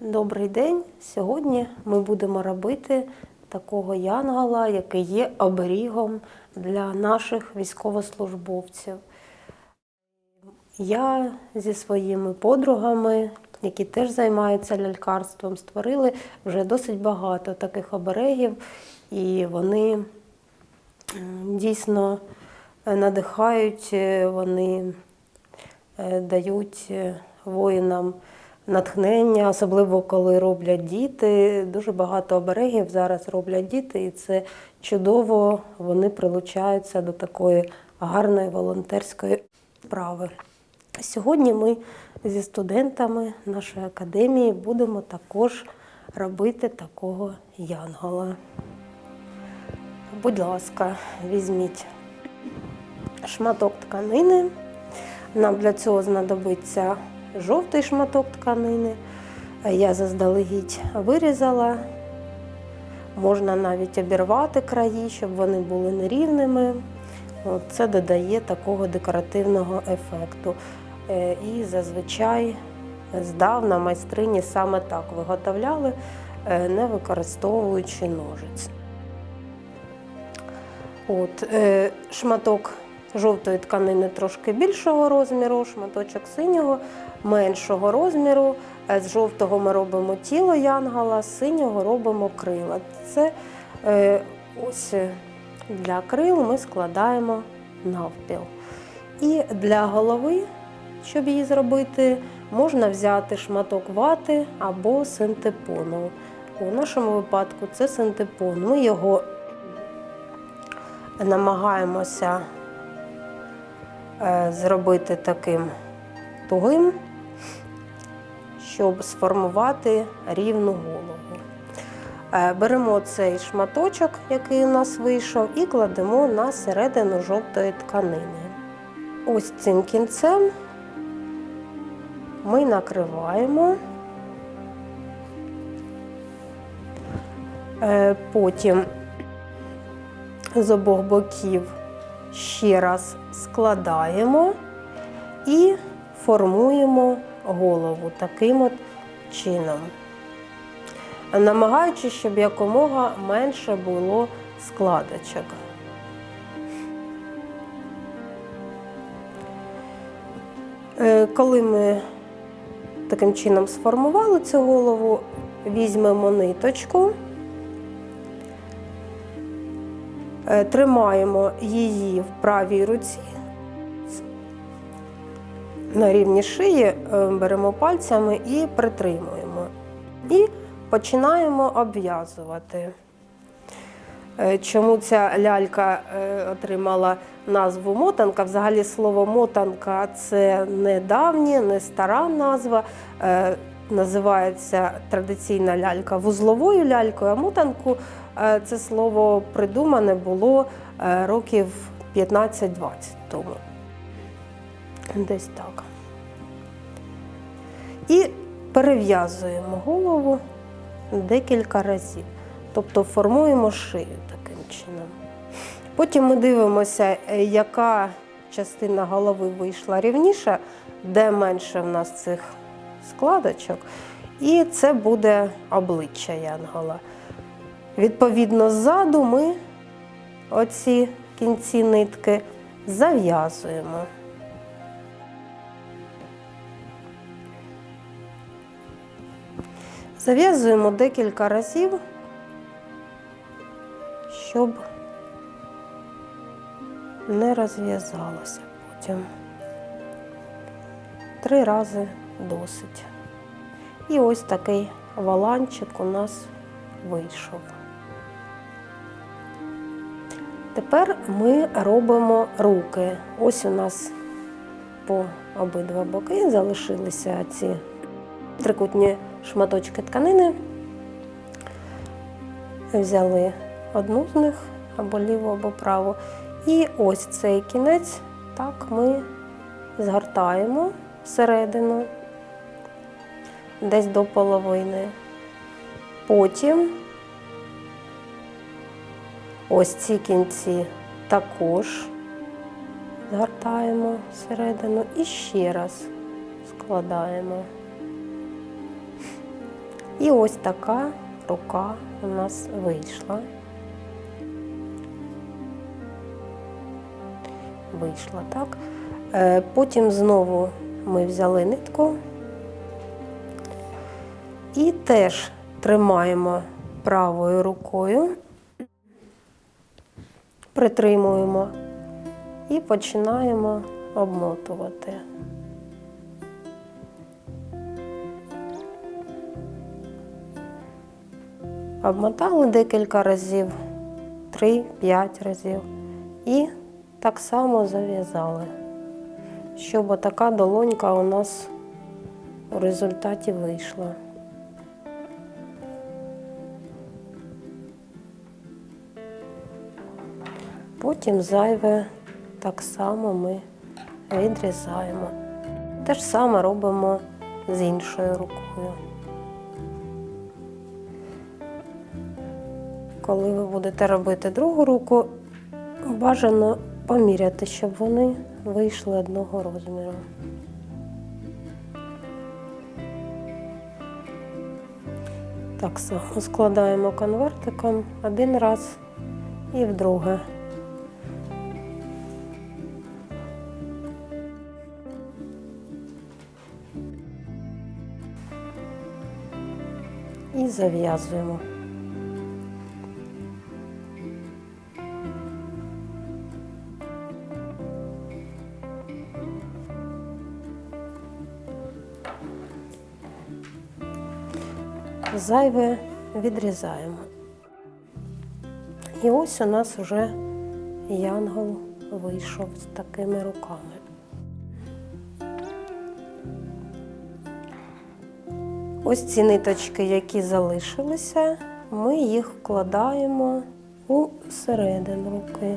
Добрий день. Сьогодні ми будемо робити такого янгола, який є оберігом для наших військовослужбовців. Я зі своїми подругами, які теж займаються лялькарством, створили вже досить багато таких оберегів, і вони дійсно е, надихають, е, вони е, дають воїнам натхнення, особливо коли роблять діти. Дуже багато оберегів зараз роблять діти, і це чудово. Вони прилучаються до такої гарної волонтерської справи. Сьогодні ми зі студентами нашої академії будемо також робити такого янгола. Будь ласка, візьміть шматок тканини. Нам для цього знадобиться жовтий шматок тканини. Я заздалегідь вирізала. Можна навіть обірвати краї, щоб вони були нерівними. Це додає такого декоративного ефекту. Е, І зазвичай здавна майстрині саме так виготовляли, е, не використовуючи ножиць. От, е, шматок жовтої тканини трошки більшого розміру, шматочок синього меншого розміру. Е, З жовтого ми робимо тіло янгола, з синього робимо крила. Це е, ось е, для крил ми складаємо навпіл. І для голови, щоб її зробити, можна взяти шматок вати або синтепону. У нашому випадку це синтепон. Ми його намагаємося зробити таким тугим, щоб сформувати рівну голову. Е, Беремо цей шматочок, який у нас вийшов, і кладемо на середину жовтої тканини. Ось цим кінцем ми накриваємо. Е, Потім з обох боків ще раз складаємо і формуємо голову таким от чином, намагаючись, щоб якомога менше було складочок. Е, Коли ми таким чином сформували цю голову, візьмемо ниточку. Тримаємо її в правій руці. На рівні шиї е, беремо пальцями і притримуємо. І починаємо обв'язувати. Е, Чому ця лялька е, отримала назву мотанка? Взагалі слово мотанка це не давнє, не стара назва. Називається традиційна лялька вузловою лялькою, а мотанку е, це слово придумане було е, років 15-20 тому. Десь так. І перев'язуємо голову декілька разів. Тобто формуємо шию таким чином. Потім ми дивимося, е, яка частина голови вийшла рівніша, де менше в нас цих складочок. І це буде обличчя янгола. Відповідно, ззаду ми оці кінці нитки зав'язуємо. Зав'язуємо декілька разів, щоб не розв'язалося потім. Три рази досить. І ось такий валанчик у нас вийшов. Тепер ми робимо руки. Ось у нас по обидва боки залишилися ці трикутні шматочки тканини. Взяли одну з них або ліву, або праву. І ось цей кінець так ми згортаємо всередину, десь до половини. Потім ось ці кінці також згортаємо всередину і ще раз складаємо. І ось така рука у нас вийшла. Вийшла так. Е, Потім знову ми взяли нитку і теж тримаємо правою рукою, притримуємо і починаємо обмотувати. Обмотали декілька разів, 3-5 разів. І так само зав'язали, щоб така долонька у нас у результаті вийшла. Потім зайве так само ми відрізаємо. Те ж саме робимо з іншою рукою. Коли ви будете робити другу руку, бажано поміряти, щоб вони вийшли одного розміру. Так само складаємо конвертиком один раз і вдруге. Зав'язуємо. Зайве відрізаємо. І ось у нас вже янгол вийшов з такими руками. Ось ці ниточки, які залишилися, ми їх вкладаємо у середину руки,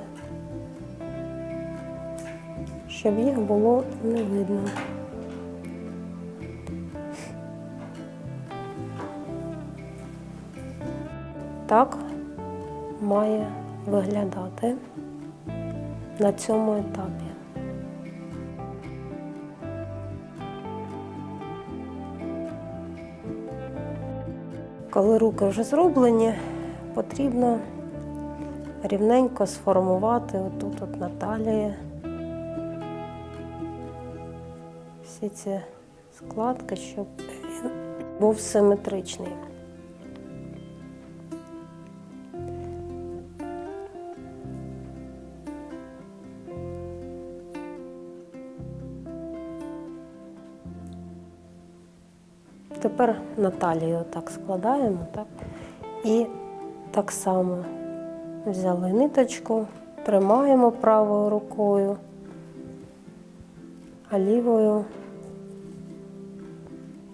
щоб їх було не видно. Так має виглядати на цьому етапі. Коли руки вже зроблені, потрібно рівненько сформувати отут от на талії всі ці складки, щоб він був симетричний. Тепер на талію так складаємо, так? І так само взяли ниточку, тримаємо правою рукою, а лівою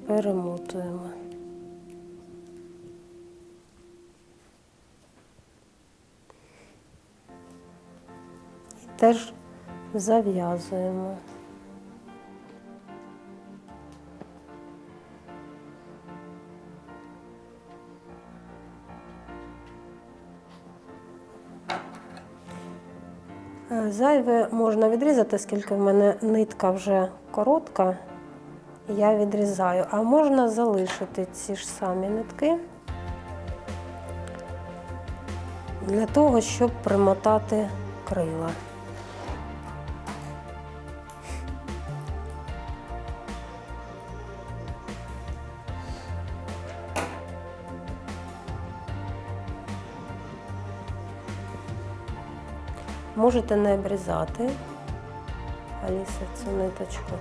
перемотуємо. І теж зав'язуємо. Зайве можна відрізати, оскільки в мене нитка вже коротка, я відрізаю. А можна залишити ці ж самі нитки для того, щоб примотати крила. Можете не обрізати, Аліса, цю ниточку.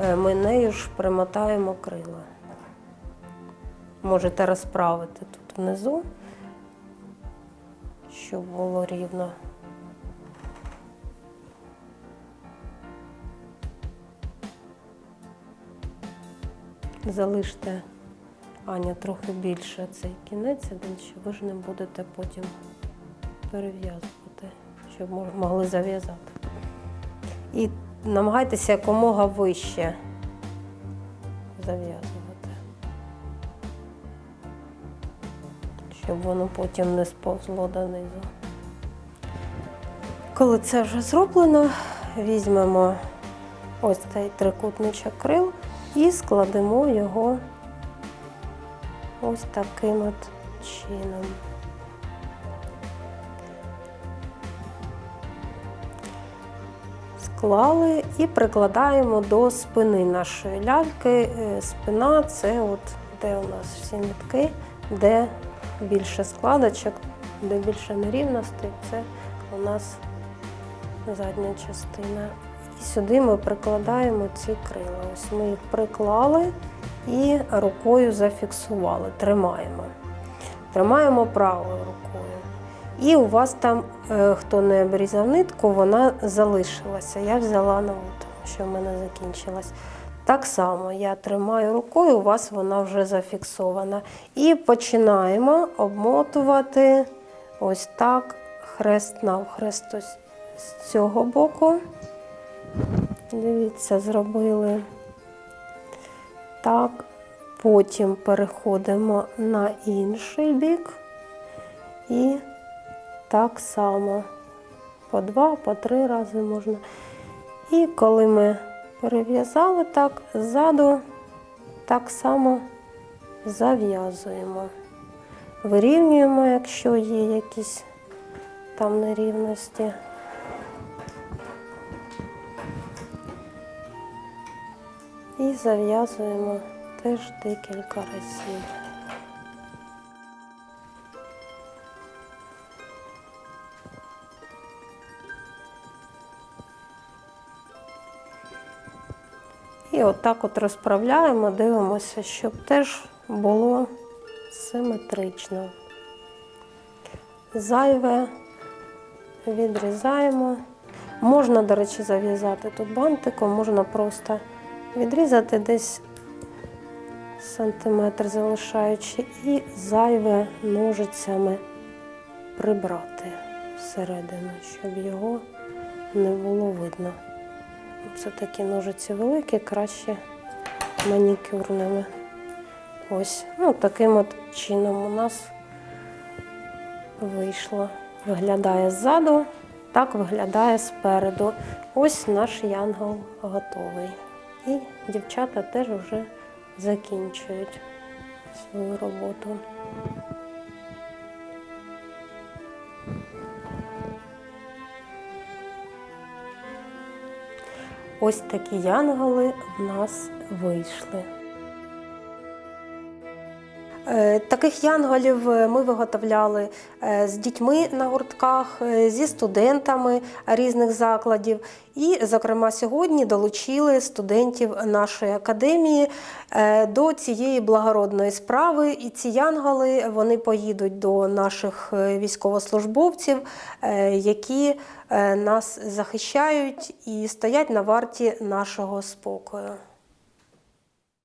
Е, Ми нею ж примотаємо крила. Можете розправити тут внизу, щоб було рівно. Залиште Аня трохи більше цей кінець, що ви ж не будете потім перев'язувати, щоб могли зав'язати. І намагайтеся якомога вище зав'язувати, щоб воно потім не сповзло донизу. Коли це вже зроблено, візьмемо ось цей трикутничок крил і складемо його ось таким от чином. Склали і прикладаємо до спини нашої ляльки. Е, Спина це от де у нас всі нитки, де більше складочок, де більше нерівностей, це у нас задня частина. І сюди ми прикладаємо ці крила. Ось ми їх приклали і рукою зафіксували, тримаємо. Тримаємо правою рукою. І у вас там, е, хто не обрізав нитку, вона залишилася. Я взяла нову, тому що в мене закінчилась. Так само я тримаю рукою, у вас вона вже зафіксована. І починаємо обмотувати ось так, хрест навхрест ось з цього боку. Дивіться, зробили так. Потім переходимо на інший бік і так само по два, по три рази можна. І коли ми перев'язали так, ззаду так само зав'язуємо. Вирівнюємо, якщо є якісь там нерівності. І зав'язуємо теж декілька разів. І отак от розправляємо, дивимося, щоб теж було симетрично. Зайве відрізаємо. Можна, до речі, зав'язати тут бантиком, можна просто відрізати десь сантиметр залишаючи, і зайве ножицями прибрати всередину, щоб його не було видно. Це такі ножиці великі, краще манікюрними. Ось, ну таким от чином у нас вийшло. Виглядає ззаду, так виглядає спереду. Ось наш янгол готовий. І дівчата теж вже закінчують свою роботу. Ось такі янголи в нас вийшли. Е, Таких янголів е, ми виготовляли е, з дітьми на гуртках, зі студентами різних закладів. І, зокрема, сьогодні долучили студентів нашої академії до цієї благородної справи. І ці янголи вони поїдуть до наших військовослужбовців, які нас захищають і стоять на варті нашого спокою.